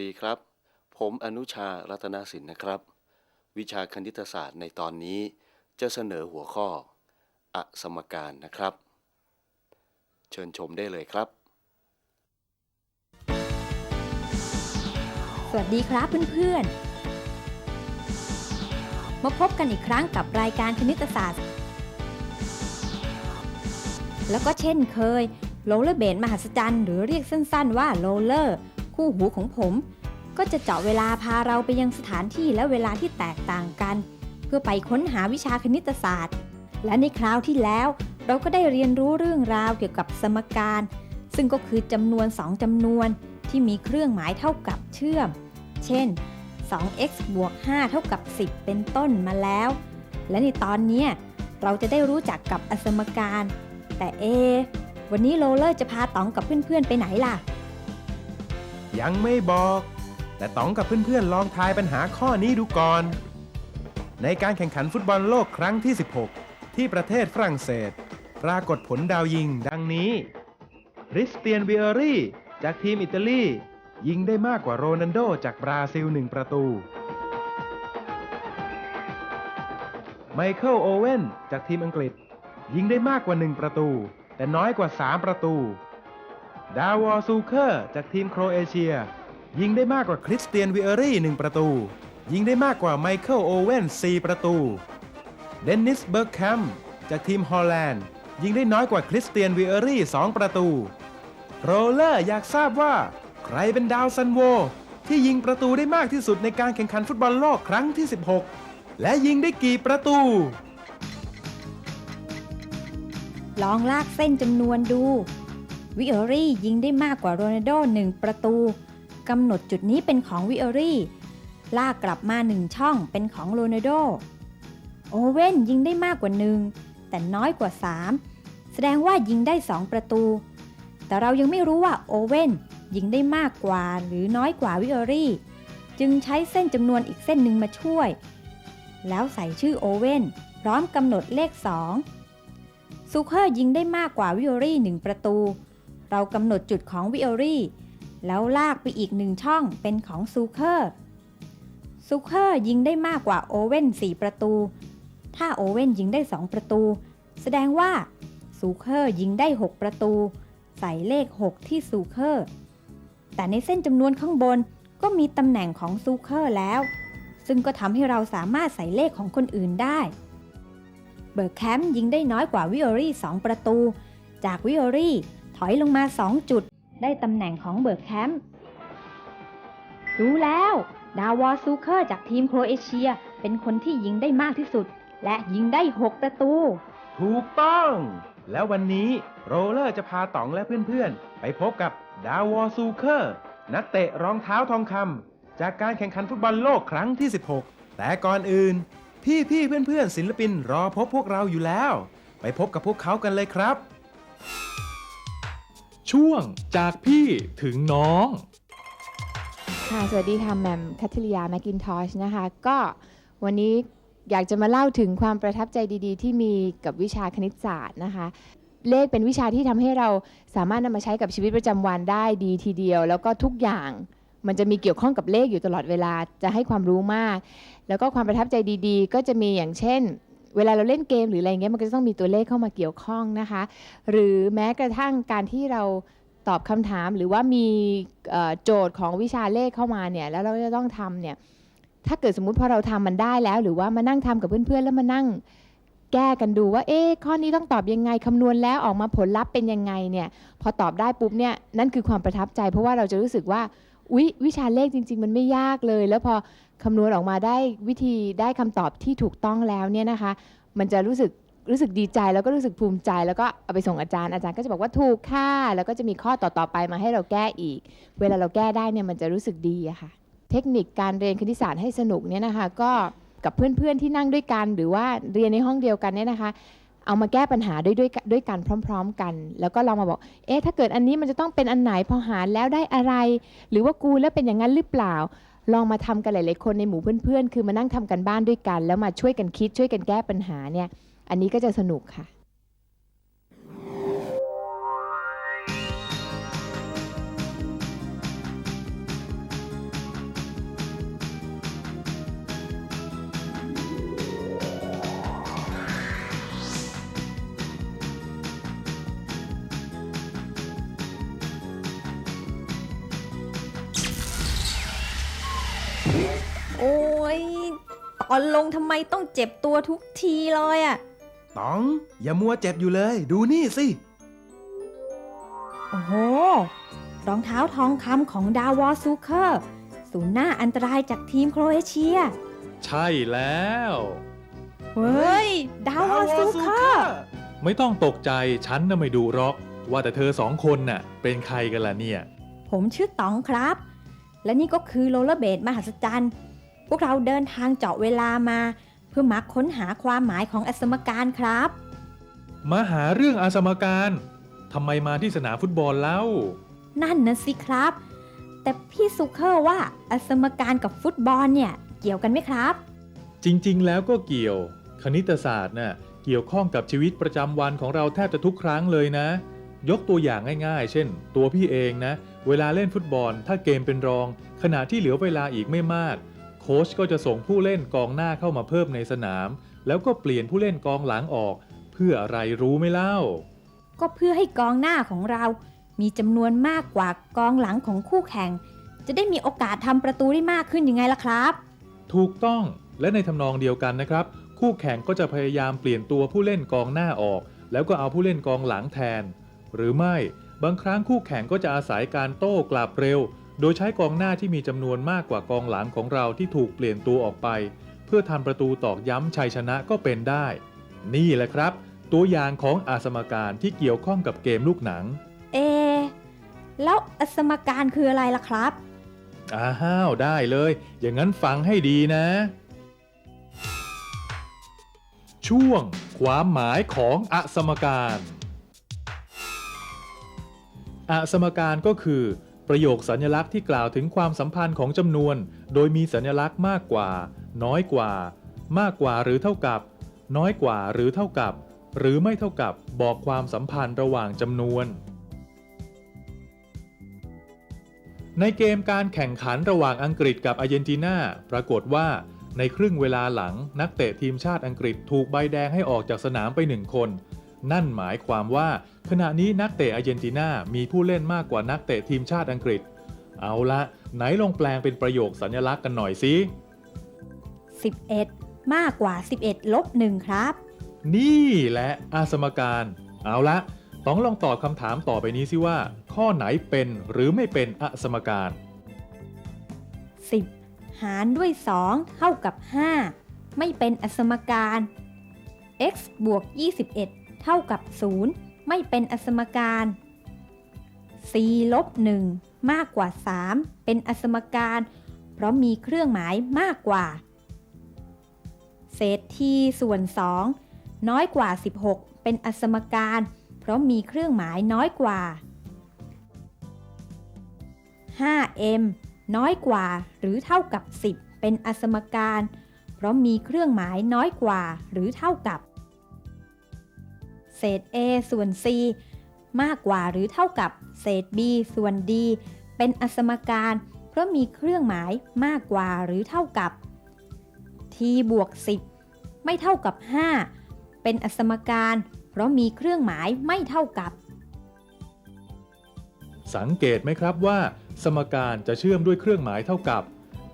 ดีครับ ผมอนุชารัตนสินนะครับ วิชาคณิตศาสตร์ในตอนนี้จะเสนอหัวข้อ อสมการนะครับ เชิญชมได้เลยครับ สวัสดีครับเพื่อนๆ มาพบกันอีกครั้งกับรายการคณิตศาสตร์ แล้วก็เช่นเคยโรลเลอร์เบนมหัศจรรย์หรือเรียกสั้นๆว่าโรลเลอร์ คู่หูของผม ก็จะเจาะเวลาพาเราไปยังสถานที่และเวลาที่แตกต่างกัน เพื่อไปค้นหาวิชาคณิตศาสตร์ และในคราวที่แล้ว เราก็ได้เรียนรู้เรื่องราวเกี่ยวกับสมการ ซึ่งก็คือจำนวน 2จำนวนที่มีเครื่องหมายเท่ากับเชื่อม เช่น 2x บวก 5 เท่ากับ 10 เป็นต้นมาแล้ว และในตอนนี้เราจะได้รู้จักกับอสมการ แต่เอ วันนี้โรลเลอร์จะพาต๋องกับเพื่อนๆไปไหนล่ะ ยังไม่บอก แต่ต๋องกับเพื่อนๆลองทายปัญหาข้อนี้ดูก่อน ในการแข่งขันฟุตบอลโลกครั้งที่ 16 ที่ประเทศฝรั่งเศส ปรากฏผลดาวยิงดังนี้คริสเตียนวิเอรี่ จากทีมอิตาลี ยิงได้มากกว่าโรนัลโดจากบราซิล1ประตู ไมเคิลโอเว่นจากทีมอังกฤษ ยิงได้มากกว่า 1 ประตู แต่น้อยกว่า 3 ประตู ดาวอซูเคอร์ จากทีมโครเอเชีย ยิงได้มากกว่าคริสเตียนวิเอรี่ 1 ประตู ยิงได้มากกว่าไมเคิลโอเว่น 4 ประตู เดนนิสเบิร์กแคมป์จากทีมฮอลแลนด์ ยิงได้น้อยกว่าคริสเตียนวิเอรี่ 2 ประตู โรเลอร์อยากทราบว่า ใครเป็นดาวซันโว ที่ยิงประตูได้มากที่สุดในการแข่งขันฟุตบอลโลกครั้งที่ 16 และยิงได้กี่ประตูลองลากเส้นจำนวนดู วิเอรี่ยิงได้มากกว่าโรนัลโด1ประตูกำหนดจุดนี้เป็นของวิเอรี่ ลากกลับมา 1 ช่องเป็นของโรนัลโด โอเว่นยิงได้มากกว่า 1 แต่น้อยกว่า 3 แสดงว่ายิงได้ 2 ประตู แต่เรายังไม่รู้ว่าโอเว่นยิงได้มากกว่าหรือน้อยกว่าวิเอรี่ จึงใช้เส้นจำนวนอีกเส้นหนึ่งมาช่วย แล้วใส่ชื่อโอเว่นพร้อมกำหนดเลข 2ซูเคอร์ยิงได้มากกว่าวิโอรี่ 1 ประตู เรากำหนดจุดของวิโอรี่แล้วลากไปอีกหนึ่งช่องเป็นของซูเคอร์ซูเคอร์ยิงได้มากกว่าโอเว่น4ประตู ถ้าโอเว่นยิงได้ 2 ประตู แสดงว่าซูเคอร์ยิงได้ 6 ประตู ใส่เลข 6 ที่ซูเคอร์ แต่ในเส้นจำนวนข้างบนก็มีตำแหน่งของซูเคอร์แล้ว ซึ่งก็ทำให้เราสามารถใส่เลขของคนอื่นได้ เบิร์กแคมป์ยิงได้น้อยกว่าวิโอรี่ 2 ประตู จากวิโอรี่ อยลงมา 2 จุด ได้ตำแหน่งของเบิร์กแคมป์รู้แล้ว ดาวอซูเคอร์จากทีมโครเอเชีย เป็นคนที่ยิงได้มากที่สุด และยิงได้ 6 ประตู ถูกต้อง แล้ววันนี้โรเลอร์จะพาต๋องและเพื่อนๆ ไปพบกับดาวอซูเคอร์ นักเตะรองเท้าทองคำจากการแข่งขันฟุตบอลโลกครั้งที่ 16 แต่ก่อนอื่น พี่ๆเพื่อนๆศิลปินรอพบพวกเราอยู่แล้ว ไปพบกับพวกเขากันเลยครับ ช่วงจากพี่ถึงน้อง ค่ะสวัสดีค่ะแหมมคัทริยาแมกินทอชนะคะ ก็วันนี้อยากจะมาเล่าถึงความประทับใจดีๆ ที่มีกับวิชาคณิตศาสตร์นะคะ เลขเป็นวิชาที่ทำให้เราสามารถนำมาใช้กับชีวิตประจำวันได้ดีทีเดียว แล้วก็ทุกอย่างมันจะมีเกี่ยวข้องกับเลขอยู่ตลอดเวลาจะให้ความรู้มาก แล้วก็ความประทับใจดีๆ ก็จะมีอย่างเช่น เวลาเราเล่นเกมหรืออะไรเงี้ยมันก็จะต้องมีตัวเลขเข้ามาเกี่ยวข้องนะคะ หรือแม้กระทั่งการที่เราตอบคำถามหรือว่ามีโจทย์ของวิชาเลขเข้ามาเนี่ยแล้วเราจะต้องทำเนี่ยถ้าเกิดสมมุติพอเราทำมันได้แล้ว หรือว่ามานั่งทำกับเพื่อนๆ แล้วมานั่งแก้กันดูว่า เอ๊ข้อนี้ต้องตอบยังไงคำนวณแล้วออกมาผลลัพธ์เป็นยังไงเนี่ย พอตอบได้ปุ๊บเนี่ยนั่นคือความประทับใจ เพราะว่าเราจะรู้สึกว่า อุ๊ยวิชาเลขจริง ๆ มันไม่ยากเลย แล้วพอคำนวณออกมาได้วิธีได้คำตอบที่ถูกต้องแล้วเนี่ยนะคะ มันจะรู้สึกรู้สึกดีใจแล้วก็รู้สึกภูมิใจ แล้วก็เอาไปส่งอาจารย์อาจารย์ก็จะบอกว่าถูกค่ะ แล้วก็จะมีข้อต่อๆไปมาให้เราแก้อีก เวลาเราแก้ได้เนี่ยมันจะรู้สึกดีอะค่ะ เทคนิคการเรียนคณิตศาสตร์ให้สนุกเนี่ยนะคะ ก็กับเพื่อนๆที่นั่งด้วยกัน หรือว่าเรียนในห้องเดียวกันเนี่ยนะคะ เอามาแก้ปัญหาด้วยด้วยด้วยกันพร้อม ๆ กัน แล้วก็ลองมาบอก เอ๊ะถ้าเกิดอันนี้มันจะต้องเป็นอันไหนพอหารแล้วได้อะไร หรือว่ากูแล้วเป็นอย่างนั้นหรือเปล่า ลองมาทำกันหลายๆคนในหมู่เพื่อนๆ คือมานั่งทำกันบ้านด้วยกัน แล้วมาช่วยกันคิดช่วยกันแก้ปัญหาเนี่ย อันนี้ก็จะสนุกค่ะ ตอนลงทำไมต้องเจ็บตัวทุกทีเลยอะต๋อง อย่ามัวเจ็บอยู่เลย ดูนี่สิ โอ้โห รองเท้าทองคำของดาวอซูเคอร์ศูนย์หน้าอันตรายจากทีมโครเอเชีย ใช่แล้ว เฮ้ย ดาวอซูเคอร์ ไม่ต้องตกใจฉันน่ะไม่ดูหรอก ว่าแต่เธอสองคนน่ะ เป็นใครกันล่ะเนี่ย ผมชื่อต๋องครับ และนี่ก็คือโรลเลอร์เบดมหัศจรรย์ พวกเราเดินทางเจาะเวลามา เพื่อมาค้นหาความหมายของอสมการครับ มาหาเรื่องอาสมการทำไมมาที่สนามฟุตบอลเล่า นั่นนะสิครับ แต่พี่ซูเคอร์ว่าอสมการกับฟุตบอลเนี่ยเกี่ยวกันไหมครับ จริงๆ แล้วก็เกี่ยว คณิตศาสตร์น่ะเกี่ยวข้องกับชีวิตประจำวันของเราแทบจะทุกครั้งเลยนะ ยกตัวอย่างง่ายๆ เช่น ตัวพี่เองนะ เวลาเล่นฟุตบอล ถ้าเกมเป็นรอง ขณะที่เหลือเวลาอีกไม่มาก โค้ชก็จะส่งผู้เล่นกองหน้าเข้ามาเพิ่มในสนาม แล้วก็เปลี่ยนผู้เล่นกองหลังออก เพื่ออะไรรู้ไหมเล่า ก็เพื่อให้กองหน้าของเรา มีจำนวนมากกว่ากองหลังของคู่แข่ง จะได้มีโอกาสทำประตูได้มากขึ้นยังไงล่ะครับ ถูกต้องและในทำนองเดียวกันนะครับ คู่แข่งก็จะพยายามเปลี่ยนตัวผู้เล่นกองหน้าออก แล้วก็เอาผู้เล่นกองหลังแทน หรือไม่บางครั้งคู่แข่งก็จะอาศัยการโต้กลับเร็ว โดยใช้กองหน้าที่มีจำนวนมากกว่ากองหลังของเราที่ถูกเปลี่ยนตัวออกไป เพื่อทำประตูตอกย้ำชัยชนะก็เป็นได้ นี่แหละครับ ตัวอย่างของอาสมการที่เกี่ยวข้องกับเกมลูกหนัง เอะแล้วอสมการคืออะไรล่ะครับ อ้าวได้เลย อย่างนั้นฟังให้ดีนะ ช่วง ความหมายของอสมการอสมการก็คือ ประโยคสัญลักษณ์ที่กล่าวถึงความสัมพันธ์ของจำนวน โดยมีสัญลักษณ์มากกว่า น้อยกว่า มากกว่าหรือเท่ากับ น้อยกว่าหรือเท่ากับ หรือไม่เท่ากับบอกความสัมพันธ์ระหว่างจำนวน ในเกมการแข่งขันระหว่างอังกฤษกับอาร์เจนตินาปรากฏว่าในครึ่งเวลาหลังนักเตะทีมชาติอังกฤษถูกใบแดงให้ออกจากสนามไปหนึ่งคน นั่นหมายความว่าขณะนี้นักเตะอาร์เจนตินามีผู้เล่นมากกว่านักเตะทีมชาติอังกฤษ เอาละไหนลองแปลงเป็นประโยคสัญลักษณ์กันหน่อยสิ11 มากกว่า 11 ลบ 1 ครับ นี่แหละอาสมการ เอาละต้องลองตอบคำถามต่อไปนี้สิว่า ข้อไหนเป็นหรือไม่เป็นอสมการ 10 หารด้วย 2 เท่ากับ 5 ไม่เป็นอสมการ x บวก 21 เท่ากับ 0 ไม่เป็นอสมการ4ลบ1มากกว่า 3 เป็นอสมการ เพราะมีเครื่องหมายมากกว่า เศษที่ส่วน 2 น้อยกว่า 16 เป็นอสมการ เพราะมีเครื่องหมายน้อยกว่า 5m น้อยกว่าหรือเท่ากับ 10 เป็นอสมการ เพราะมีเครื่องหมายน้อยกว่าหรือเท่ากับ เศษ a ส่วน c มากกว่าหรือเท่ากับเศษ b ส่วน d เป็นอสมการ เพราะมีเครื่องหมายมากกว่าหรือเท่ากับ t บวก 10 ไม่เท่ากับ 5 เป็นอสมการ เพราะมีเครื่องหมายไม่เท่ากับ สังเกตไหมครับว่า สมการจะเชื่อมด้วยเครื่องหมายเท่ากับ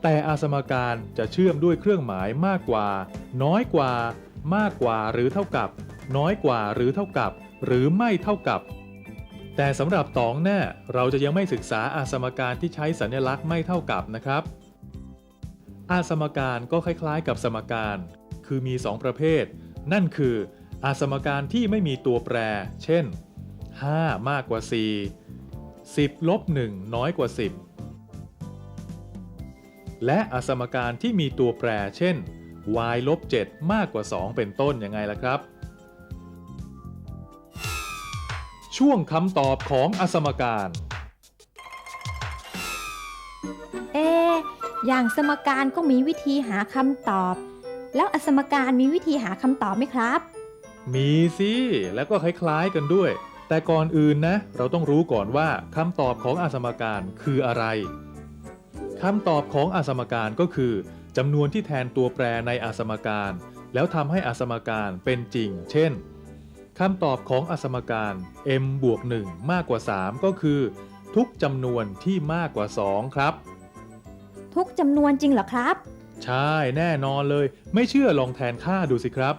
แต่อาสมการจะเชื่อมด้วยเครื่องหมายมากกว่า น้อยกว่า มากกว่าหรือเท่ากับ น้อยกว่าหรือเท่ากับ หรือไม่เท่ากับ แต่สำหรับตองแน่เราจะยังไม่ศึกษาอาสมการที่ใช้สัญลักษณ์ไม่เท่ากับนะครับ อาสมการก็คล้ายๆ กับสมการ คือมี 2 ประเภท นั่นคือ อาสมการที่ไม่มีตัวแปร เช่น 5 มากกว่า 4 10ลบ1น้อยกว่า 10 และอาสมการที่มีตัวแปร เช่น y ลบ7มากกว่า 2 เป็นต้นยังไงล่ะครับ ช่วงคำตอบของอาสมการ เอะอย่างสมการก็มีวิธีหาคำตอบ แล้วอสมการมีวิธีหาคำตอบไหมครับ มีสิ แล้วก็คล้ายๆกันด้วย แต่ก่อนอื่นนะ เราต้องรู้ก่อนว่าคำตอบของอาสมการคืออะไรคำตอบของอาสมการก็คือ จำนวนที่แทนตัวแปรในอาสมการ แล้วทำให้อาสมการเป็นจริง เช่นคำตอบของอาสมการ m บวก 1 มากกว่า 3 ก็คือ ทุกจำนวนที่มากกว่า 2 ครับ ทุกจำนวนจริงเหรอครับ ใช่แน่นอนเลย ไม่เชื่อลองแทนค่าดูสิครับ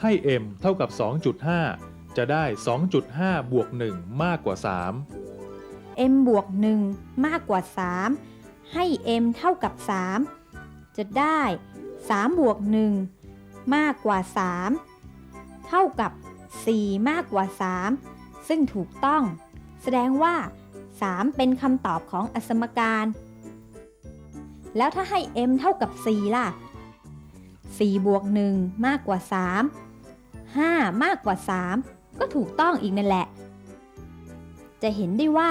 ให้ m เท่ากับ 2.5 จะได้ 2.5 บวก 1 มากกว่า 3 m บวก 1 มากกว่า 3 ให้ m เท่ากับ 3 จะได้3บวก1มากกว่า 3 เท่ากับ 4 มากกว่า 3 ซึ่งถูกต้อง แสดงว่า 3 เป็นคำตอบของอสมการ แล้วถ้าให้ m เท่ากับ 4 ล่ะ 4 บวก 1 มากกว่า 3 5 มากกว่า 3 ก็ถูกต้องอีกนั่นแหละ จะเห็นได้ว่า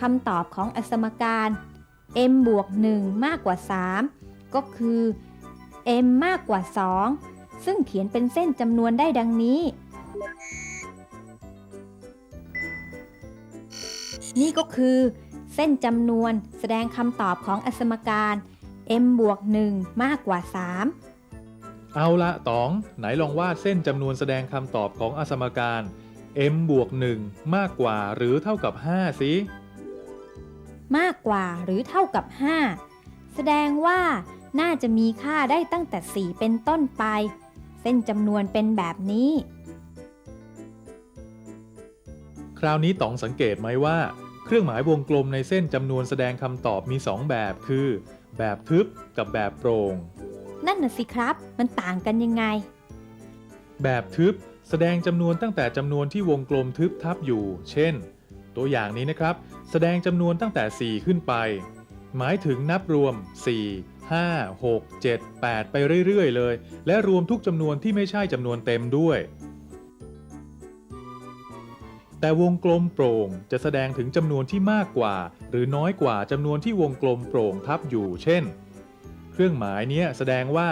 คำตอบของอสมการ m บวก 1 มากกว่า 3 ก็คือ m มากกว่า 2 ซึ่งเขียนเป็นเส้นจำนวนได้ดังนี้ นี่ก็คือ เส้นจำนวนแสดงคำตอบของอสมการ m บวก 1 มากกว่า 3เอาละตอง ไหนลองวาดเส้นจำนวนแสดงคำตอบของอสมการ m บวก 1 มากกว่าหรือเท่ากับ 5 สิ มากกว่าหรือเท่ากับ 5 แสดงว่า น่าจะมีค่าได้ตั้งแต่ 4 เป็นต้นไป เส้นจำนวนเป็นแบบนี้ คราวนี้ต๋องสังเกตไหมว่า เครื่องหมายวงกลมในเส้นจำนวนแสดงคำตอบมี 2 แบบคือ แบบทึบกับแบบโปร่ง นั่นน่ะสิครับ มันต่างกันยังไง แบบทึบแสดงจำนวนตั้งแต่จำนวนที่วงกลมทึบทับอยู่ เช่น ตัวอย่างนี้นะครับ แสดงจำนวนตั้งแต่ 4 ขึ้นไป หมายถึงนับรวม 4 5 6 7 8 ไปเรื่อยๆ เลย และรวมทุกจำนวนที่ไม่ใช่จำนวนเต็มด้วย แต่วงกลมโปร่งจะแสดงถึงจำนวนที่มากกว่า หรือน้อยกว่าจำนวนที่วงกลมโปร่งทับอยู่ เช่น เครื่องหมายเนี้ยแสดงว่า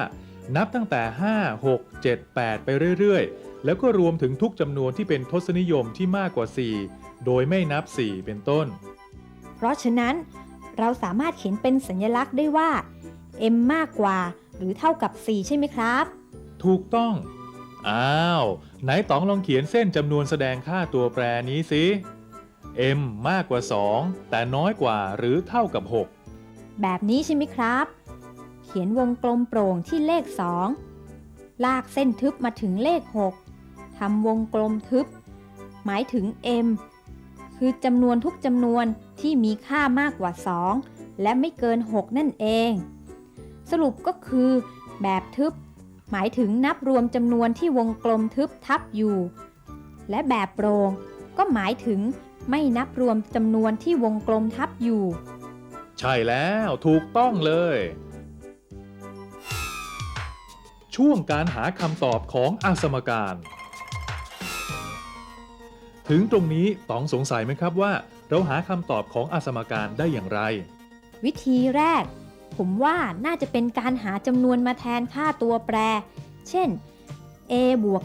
นับตั้งแต่ 5 6 7 8 ไปเรื่อยๆ แล้วก็รวมถึงทุกจำนวนที่เป็นทศนิยมที่มากกว่า 4 โดยไม่นับ 4 เป็นต้น เพราะฉะนั้นเราสามารถเขียนเป็นสัญลักษณ์ได้ว่า m มากกว่า หรือเท่ากับ 4 ใช่ไหมครับ ถูกต้อง อ้าว ไหนต๋องลองเขียนเส้นจำนวนแสดงค่าตัวแปรนี้สิ m มากกว่า 2 แต่น้อยกว่าหรือเท่ากับแบบนี้ใช่ไหมครับ เขียนวงกลมโปร่งที่เลข 2 ลากเส้นทึบมาถึงเลข 6ทำวงกลมทึบ หมายถึง m คือจำนวนทุกจำนวนที่มีค่ามากกว่า 2 และไม่เกิน 6 นั่นเอง สรุปก็คือ แบบทึบ หมายถึงนับรวมจำนวนที่วงกลมทึบทับอยู่ และแบบโปร่งก็หมายถึงไม่นับรวมจำนวนที่วงกลมทับอยู่6ใช่แล้วถูกต้องเลย ช่วงการหาคำตอบของอาสมการ ถึงตรงนี้ต๋องสงสัยไหมครับว่า เราหาคำตอบของอาสมการได้อย่างไร วิธีแรก ผมว่าน่าจะเป็นการหาจำนวนมาแทนค่าตัวแปร เช่น a บวก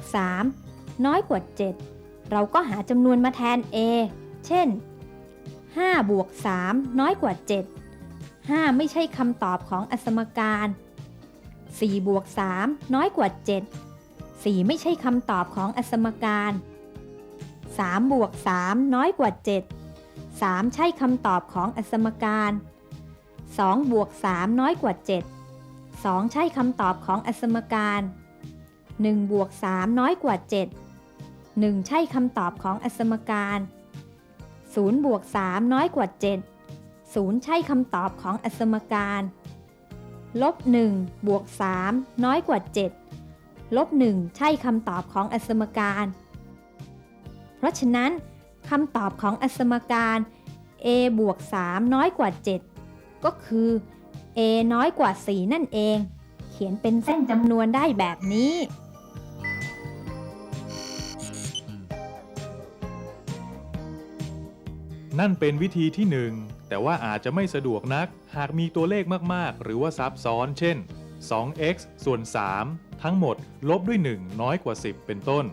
3 น้อยกว่า 7 เราก็หาจำนวนมาแทน a เช่น 5 บวก 3 น้อยกว่า 7 5 ไม่ใช่คำตอบของอสมการ 4 บวก 3 น้อยกว่า 7 4 ไม่ใช่คำตอบของอสมการ 3 บวก 3 น้อยกว่า 7 3 ใช่คำตอบของอสมการ 2 บวก 3 น้อยกว่า 7 2 ใช่คำตอบของอสมการ 1 บวก 3 น้อยกว่า 7 1 ใช่คำตอบของอสมการ 0 บวก 3 น้อยกว่า 7 0 ใช่คำตอบของอสมการ ลบ 1 บวก 3 น้อยกว่า 7 ลบ 1 ใช่คำตอบของอสมการ เพราะฉะนั้นคำตอบของอสมการ a บวก 3 น้อยกว่า 7 ก็คือ a น้อยกว่า 4 นั่นเอง เขียนเป็นเส้นจำนวนได้แบบนี้ นั่นเป็นวิธีที่ 1 แต่ว่าอาจจะไม่สะดวกนัก หากมีตัวเลขมากๆ หรือว่าซับซ้อน เช่น 2x ส่วน 3 ทั้งหมด ลบด้วย 1 น้อยกว่า 10 เป็นต้น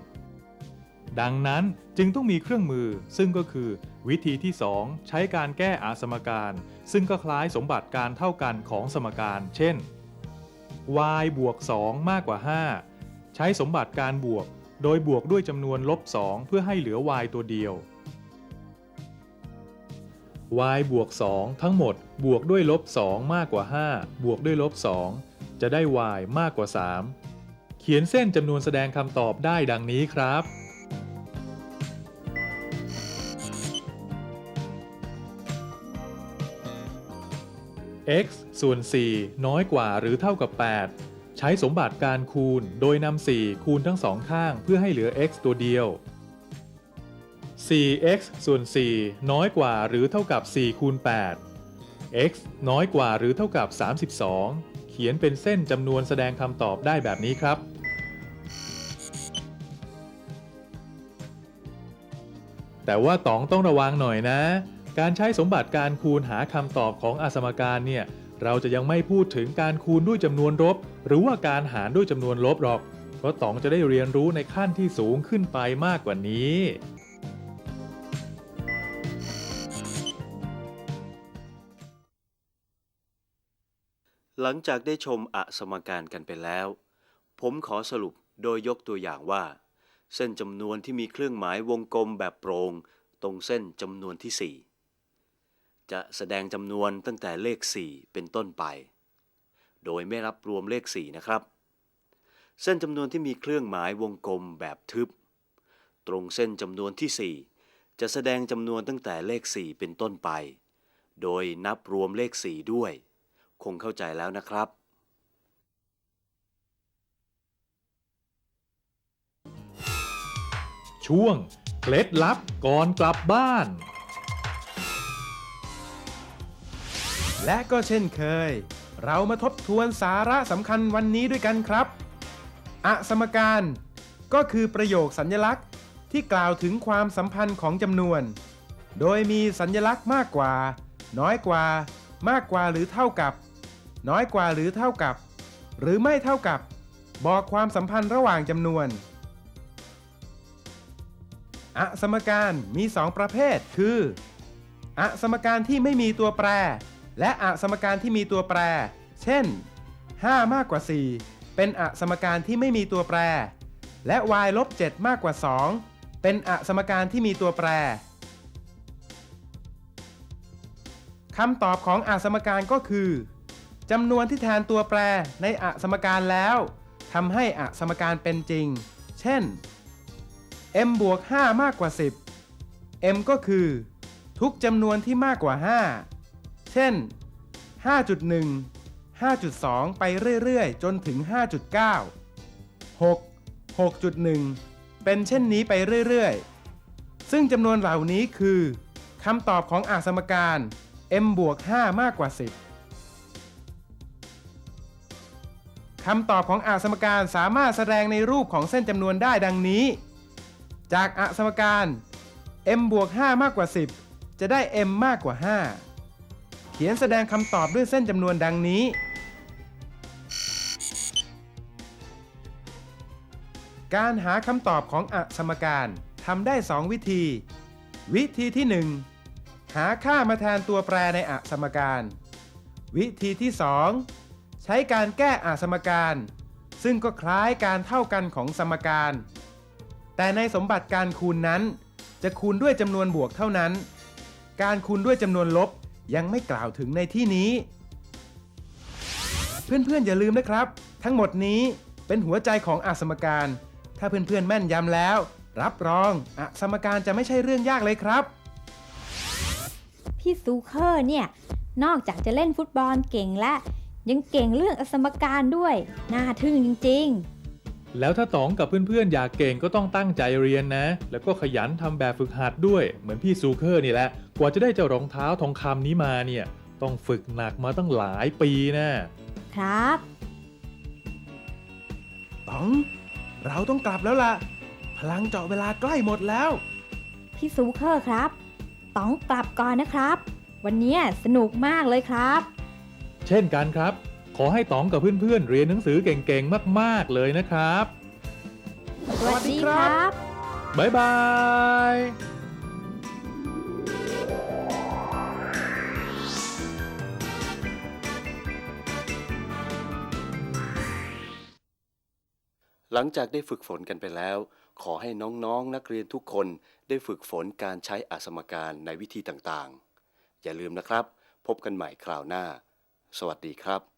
ดังนั้นจึงต้องมีเครื่องมือ ซึ่งก็คือ วิธีที่ 2 ใช้การแก้อาสมการ ซึ่งก็คล้ายสมบัติการเท่ากันของสมการ เช่น y บวก 2 มากกว่า 5 ใช้สมบัติการบวก โดยบวกด้วยจำนวนลบ 2 เพื่อให้เหลือ y ตัวเดียว y บวก 2 ทั้งหมดบวกด้วยลบ 2 มากกว่า 5 บวกด้วยลบ 2 จะได้ y มากกว่า 3 เขียนเส้นจำนวนแสดงคำตอบได้ดังนี้ครับ x ส่วน 4 น้อยกว่าหรือเท่ากับ 8 ใช้สมบัติการคูณโดยนำ4 คูณทั้งสองข้างเพื่อให้เหลือ x ตัวเดียว 4x ส่วน 4 น้อยกว่าหรือเท่ากับ 4 คูณ 8 x น้อยกว่าหรือเท่ากับ 32 เขียนเป็นเส้นจำนวนแสดงคำตอบได้แบบนี้ครับ แต่ว่าต๋องต้องระวังหน่อยนะ การใช้สมบัติการคูณหาคำตอบของอสมการเนี่ยเราจะยังไม่พูดถึงการคูณด้วยจำนวนลบ หรือว่าการหารด้วยจำนวนลบหรอก เพราะต๋องจะได้เรียนรู้ในขั้นที่สูงขึ้นไปมากกว่านี้ หลังจากได้ชมอสมการกันไปแล้ว ผมขอสรุปโดยยกตัวอย่างว่า เส้นจำนวนที่มีเครื่องหมายวงกลมแบบโปรงตรงเส้นจำนวนที่ 4 จะแสดงจำนวนตั้งแต่เลข 4 เป็นต้นไป โดยไม่รับรวมเลข 4 นะครับ เส้นจำนวนที่มีเครื่องหมายวงกลมแบบทึบ ตรงเส้นจำนวนที่ 4 จะแสดงจำนวนตั้งแต่เลข 4 เป็นต้นไป โดยนับรวมเลข 4 ด้วย คงเข้าใจแล้วนะครับช่วงเคล็ดลับก่อนกลับบ้าน และก็เช่นเคย เรามาทบทวนสาระสำคัญวันนี้ด้วยกันครับ อสมการ ก็คือประโยคสัญญลักษณ์ ที่กล่าวถึงความสัมพันธ์ของจำนวน โดยมีสัญญลักษณ์มากกว่า น้อยกว่า มากกว่าหรือเท่ากับ น้อยกว่าหรือเท่ากับ หรือไม่เท่ากับ บอกความสัมพันธ์ระหว่างจำนวน อสมการมี 2 ประเภทคือ อสมการที่ไม่มีตัวแปร และอสมการที่มีตัวแปร เช่น 5 มากกว่า 4 เป็นอสมการที่ไม่มีตัวแปร และ y ลบ7มากกว่า 2 เป็นอสมการที่มีตัวแปรคำตอบของอสมการก็คือจำนวนที่แทนตัวแปรในอสมการแล้วทำให้อสมการเป็นจริง เช่น m บวก 5 มากกว่า 10 m ก็คือ ทุกจำนวนที่มากกว่า 5 เช่น 5.1 5.2 ไปเรื่อยๆ จนถึง 5.9 6 6.1 เป็นเช่นนี้ไปเรื่อยๆ ซึ่งจำนวนเหล่านี้คือคำตอบของอาสมการ m บวก 5 มากกว่า 10 คำตอบของอาสมการสามารถแสดงในรูปของเส้นจำนวนได้ดังนี้ จากอสมการ m บวก 5 มากกว่า 10 จะได้ m มากกว่า 5 เขียนแสดงคำตอบด้วยเส้นจำนวนดังนี้ การหาคำตอบของอสมการทำได้ 2 วิธี วิธีที่ 1 หาค่ามาแทนตัวแปรในอสมการ วิธีที่ 2 ใช้การแก้อสมการ ซึ่งก็คล้ายการเท่ากันของสมการ แต่ในสมบัติการคูณนั้น จะคูณด้วยจำนวนบวกเท่านั้น การคูณด้วยจำนวนลบ ยังไม่กล่าวถึงในที่นี้ เพื่อนๆอย่าลืมนะครับ ทั้งหมดนี้เป็นหัวใจของอสมการ ถ้าเพื่อนๆแม่นยำแล้ว รับรองอสมการจะไม่ใช่เรื่องยากเลยครับ พี่ซูเคอร์เนี่ย นอกจากจะเล่นฟุตบอลเก่งและ ยังเก่งเรื่องอสมการด้วย น่าทึ่งจริง ๆ แล้วถ้าต๋องกับเพื่อนๆอยากเก่งก็ต้องตั้งใจเรียนนะ แล้วก็ขยันทำแบบฝึกหัดด้วยเหมือนพี่ซูเคอร์นี่แหละ กว่าจะได้เจ้ารองเท้าทองคำนี้มาเนี่ย ต้องฝึกหนักมาตั้งหลายปีนะๆครับ ต๋อง เราต้องกลับแล้วล่ะ พลังเจาะเวลาใกล้หมดแล้ว พี่ซูเคอร์ครับต้องกลับก่อนนะครับ วันนี้สนุกมากเลยครับ เช่นกันครับ ขอให้ต๋องกับเพื่อนๆเรียนหนังสือเก่งๆมากๆเลยนะครับ สวัสดีครับ บ๊ายบายหลังจากได้ฝึกฝนกันไปแล้ว ขอให้น้องๆนนักเรียนทุกคนได้ฝึกฝนการใช้อสมการในวิธีต่างๆ อย่าลืมนะครับ พบกันใหม่คราวหน้า สวัสดีครับ